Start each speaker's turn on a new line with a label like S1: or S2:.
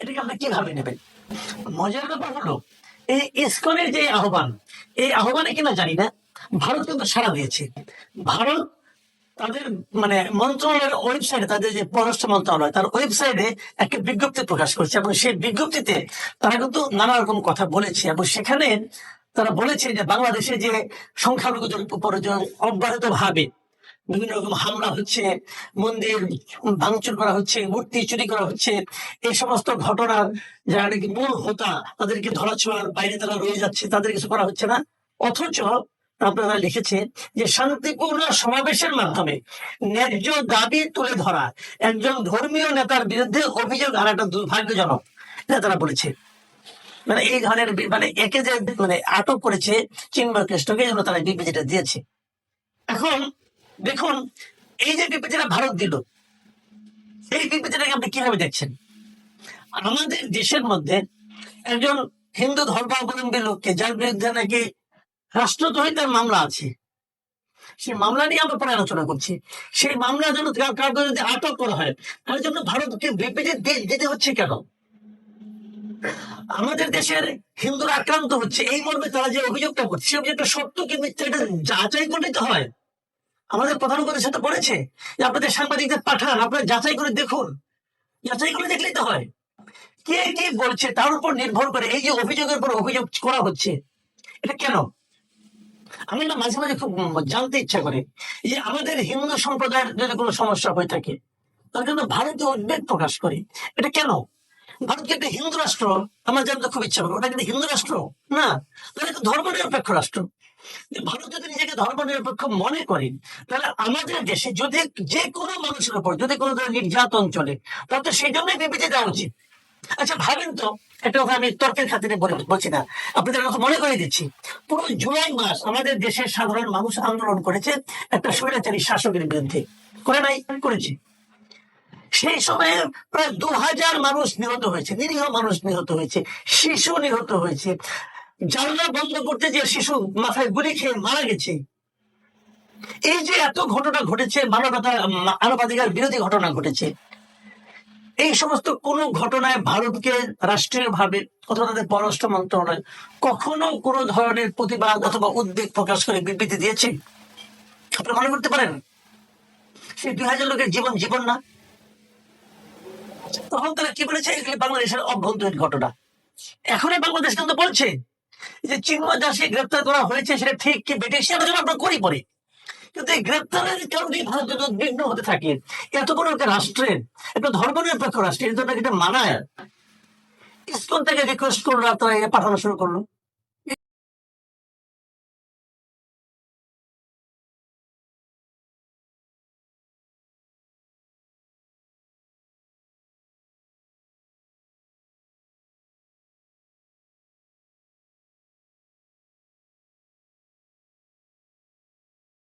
S1: এটাকে আপনি কীভাবে নেবেন? মজার ব্যাপার হলো, এই ইসকনের যে আহ্বান, এই আহ্বানে কিনা জানি না, ভারত কিন্তু সাড়া দিয়েছে। ভারত তাদের মানে মন্ত্রণালয়ের ওয়েবসাইটে, তাদের যে পররাষ্ট্র মন্ত্রণালয়, তার ওয়েবসাইটে একটা বিজ্ঞপ্তি প্রকাশ করেছে এবং সেই বিজ্ঞপ্তিতে তারা কিন্তু নানা রকম কথা বলেছে এবং সেখানে তারা বলেছে যে বাংলাদেশে যে সংখ্যালঘুদের উপর অব্যাহত ভাবে বিভিন্ন রকম হামলা হচ্ছে, মন্দির ভাঙচুর করা হচ্ছে, মূর্তি চুরি করা হচ্ছে, এই সমস্ত ঘটনার যারা নাকি মূল হোতা, তাদেরকে ধরা ছোঁয়ার বাইরে তারা রয়ে যাচ্ছে, তাদের কিছু করা হচ্ছে না। অথচ আপনারা লিখেছে যে শান্তিপূর্ণ সমাবেশের মাধ্যমে ন্যায্য দাবি তুলে ধরা একজন ধর্মীয় নেতার বিরুদ্ধে অভিযোগ আনাটা দুর্ভাগ্যজনক এটা তারা বলেছে। মানে এই ধরনের মানে একে যে মানে আটক করেছে, চিন্ময় কৃষ্ণকে জন্য তারা বিবৃতিটা দিয়েছে। এখন দেখুন, এই যে বিবৃতিটা ভারত দিল এই বিবৃতিটাকে আপনি কীভাবে দেখছেন? আমাদের দেশের মধ্যে একজন হিন্দু ধর্মাবলম্বী লোককে, যার বিরুদ্ধে নাকি রাষ্ট্রদ্রোহিতার মামলা আছে, সেই মামলা নিয়ে আমরা পরে আলোচনা করছি। সেই মামলা যেন কাউকে যদি আটক করা হয়, তার জন্য ভারতকে বিবৃতি দিতে হচ্ছে কেন? আমাদের দেশের হিন্দুরা আক্রান্ত হচ্ছে, এই মর্মে তারা যে অভিযোগটা করছে সেই অভিযোগটা সত্য কি মিথ্যা এটা যাচাই করে হয়। আমাদের প্রধান তো বলেছে যে আপনাদের সাংবাদিকদের পাঠান, আপনারা যাচাই করে দেখুন। যাচাই করে দেখলেই তো হয়। কে কে বলছে তার উপর নির্ভর করে এই যে অভিযোগের উপর অভিযোগ করা হচ্ছে, এটা কেন? আমি না মাঝে মাঝে খুব জানতে ইচ্ছা করে যে আমাদের হিন্দু সম্প্রদায়ের যদি কোনো সমস্যা হয়ে থাকে, তার জন্য ভারতে উদ্বেগ প্রকাশ করে। এটা কেন? ভারত কি একটা হিন্দু রাষ্ট্র, আমার জানতে খুব ইচ্ছা করে। ওটা কিন্তু হিন্দু রাষ্ট্র না, তাহলে ধর্ম নিরপেক্ষ রাষ্ট্র। ভারত যদি নিজেকে ধর্ম নিরপেক্ষ মনে করে, তাহলে আমাদের দেশে যদি যে কোনো মানুষের উপর, যদি কোনো ধরনের নির্যাতন চলে, তাহলে তো সেই জন্যই বিবৃতি দেওয়া উচিত। আচ্ছা ভাবেন তো কথা আমি তর্কের খাতিরে বলে- বলছি না, আপনাদের কথা মনে করে দিচ্ছি। পুরো জুলাই মাস আমাদের দেশের সাধারণ মানুষ আন্দোলন করেছে একটা স্বৈরাচারী শাসকের বিরুদ্ধে। করে নাই, করেছে। সেই সময়ে প্রায় দু হাজার মানুষ নিহত হয়েছে, নিরীহ মানুষ নিহত হয়েছে, শিশু নিহত হয়েছে। জানলা বন্ধ করতে যে শিশু মাথায় গুলি খেয়ে মারা গেছে। এই যে এত ঘটনা ঘটেছে, মানবতা মানবাধিকার বিরোধী ঘটনা ঘটেছে। এই সমস্ত কোন ঘটনায় ভারতকে রাষ্ট্রীয় ভাবে অথবা তাদের পররাষ্ট্র মন্ত্রণালয় কখনো কোনো ধরনের প্রতিবাদ অথবা উদ্বেগ প্রকাশ করে বিবৃতি দিয়েছে? আপনি মনে করতে পারেন? সেই দুই হাজার লোকের জীবন জীবন না? তখন তারা কি বলেছে? এগুলি বাংলাদেশের অভ্যন্তরীণ ঘটনা। এখনই বাংলাদেশ কিন্তু বলছে যে চিন্ময় দাসকে গ্রেপ্তার করা হয়েছে সেটা ঠিক কি আলোচনা আমরা করি পরে। কিন্তু এই গ্রেপ্তারের কারণে ভারত উদ্বিগ্ন হতে থাকে। এত বড় একটা রাষ্ট্রের, একটা ধর্ম নিরপেক্ষ রাষ্ট্রের জন্য এটা মানায়। ইসকন থেকে রিকোয়েস্ট করল, তারা পাঠানো শুরু করল।